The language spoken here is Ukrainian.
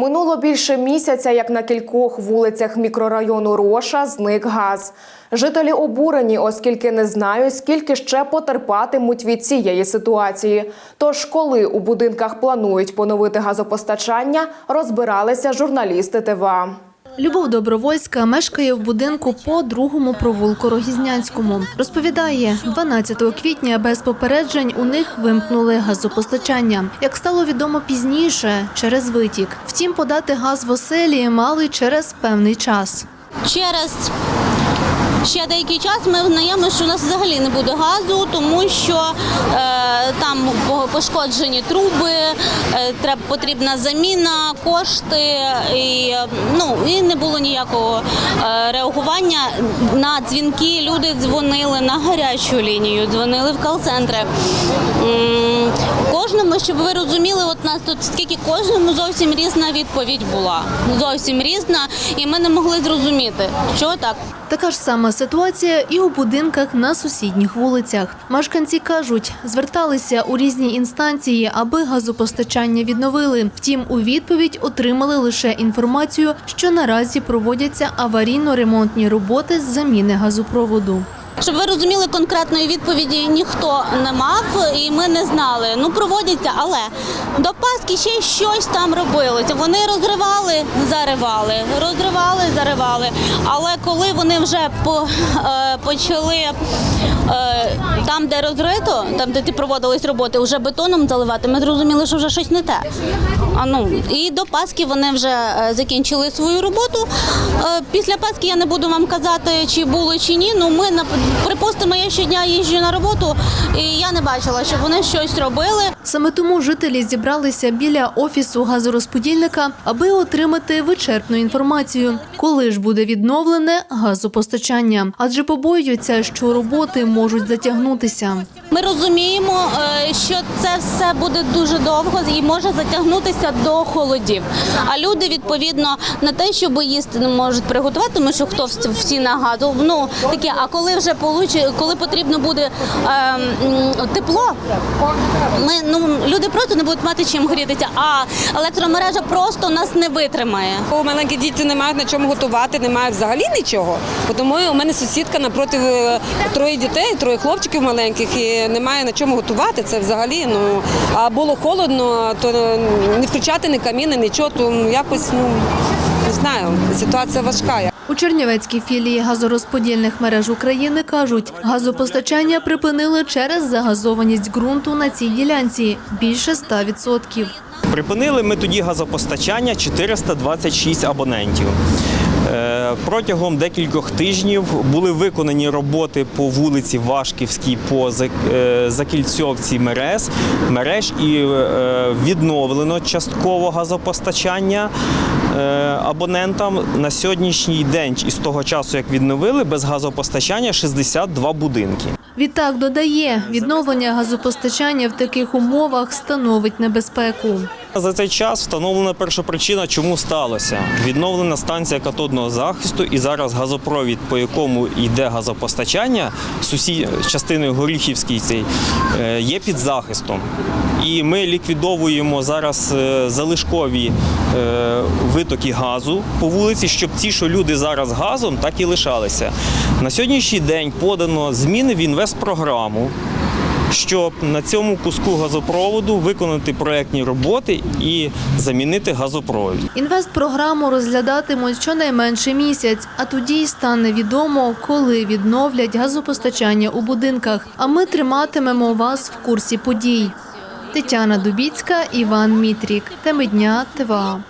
Минуло більше місяця, як на кількох вулицях мікрорайону Роша зник газ. Жителі обурені, оскільки не знають, скільки ще потерпатимуть від цієї ситуації. Тож, коли у будинках планують поновити газопостачання, розбиралися журналісти ТВА. Любов Добровольська мешкає в будинку по другому провулку Рогізнянському. Розповідає, 12 квітня без попереджень у них вимкнули газопостачання. Як стало відомо пізніше, через витік. Втім, подати газ в оселі мали через певний час. Через ще деякий час ми знаємо, що у нас взагалі не буде газу, тому що е, там пошкоджені труби, е, треба потрібна заміна, кошти, і, ну, і не було ніякого е, реагування на дзвінки. Люди дзвонили на гарячу лінію, дзвонили в кол-центри. Кожному, щоб ви розуміли, от нас тут скільки кожному зовсім різна відповідь була. Зовсім різна, і ми не могли зрозуміти, що так. Така ж сама ситуація і у будинках на сусідніх вулицях. Мешканці кажуть, зверталися у різні інстанції, аби газопостачання відновили. Втім, у відповідь отримали лише інформацію, що наразі проводяться аварійно-ремонтні роботи з заміни газопроводу. Щоб ви розуміли, конкретної відповіді ніхто не мав, і ми не знали. Ну проводяться, але до Пасхи ще щось там робилося. Вони розривали, заривали, розривали, заривали. Але коли вони вже по, е, почали е, там, де розрито, там де ті проводились роботи, вже бетоном заливати, ми зрозуміли, що вже щось не те. А ну і до Пасхи вони вже е, закінчили свою роботу. Е, Після Пасхи я не буду вам казати, чи було чи ні. Ну ми на припустимо, я щодня їжджу на роботу, і я не бачила, щоб вони щось робили. Саме тому жителі зібралися біля офісу газорозподільника, аби отримати вичерпну інформацію, коли ж буде відновлене газопостачання, адже побоюються, що роботи можуть затягнутися. Ми розуміємо, е, що це все буде дуже довго і може затягнутися до холодів. А люди відповідно на те, щоб їсти не можуть приготувати, тому що хто всі на газу. Ну таке, а коли вже получи, коли потрібно буде е, тепло, ми ну люди просто не будуть мати чим грітися. А електромережа просто нас не витримає. У маленькі діти не мають на чому готувати, немає взагалі нічого. Тому у мене сусідка напроти е, троє дітей, троє хлопчиків маленьких, і немає на чому готувати. Це взагалі. Ну а було холодно, то не включати ні каміни, нічого, то якось ну не знаю. Ситуація важка. У Чернівецькій філії газорозподільних мереж України кажуть, газопостачання припинили через загазованість ґрунту на цій ділянці більше 100%. Припинили ми тоді газопостачання 426 абонентів. Е, Протягом декількох тижнів були виконані роботи по вулиці Вашківській по е, закільцьовці мереж, мереж і е, відновлено частково газопостачання абонентам. На сьогоднішній день, із того часу, як відновили, без газопостачання 62 будинки. Відтак додає, відновлення газопостачання в таких умовах становить небезпеку. За цей час встановлена перша причина, чому сталося. Відновлена станція катодного захисту і зараз газопровід, по якому йде газопостачання, сусід частиною Горіхівській цей е, є під захистом. І ми ліквідовуємо зараз е, залишкові е, витоки газу по вулиці, щоб ті, що люди зараз газом, так і лишалися. На сьогоднішній день подано зміни в інвестпрограму щоб на цьому куску газопроводу виконати проектні роботи і замінити газопровід. Інвестпрограму розглядатимуть щонайменше місяць, а тоді й стане відомо, коли відновлять газопостачання у будинках. А ми триматимемо вас в курсі подій. Тетяна Дубіцька, Іван Мітрік. Теми дня ТВА.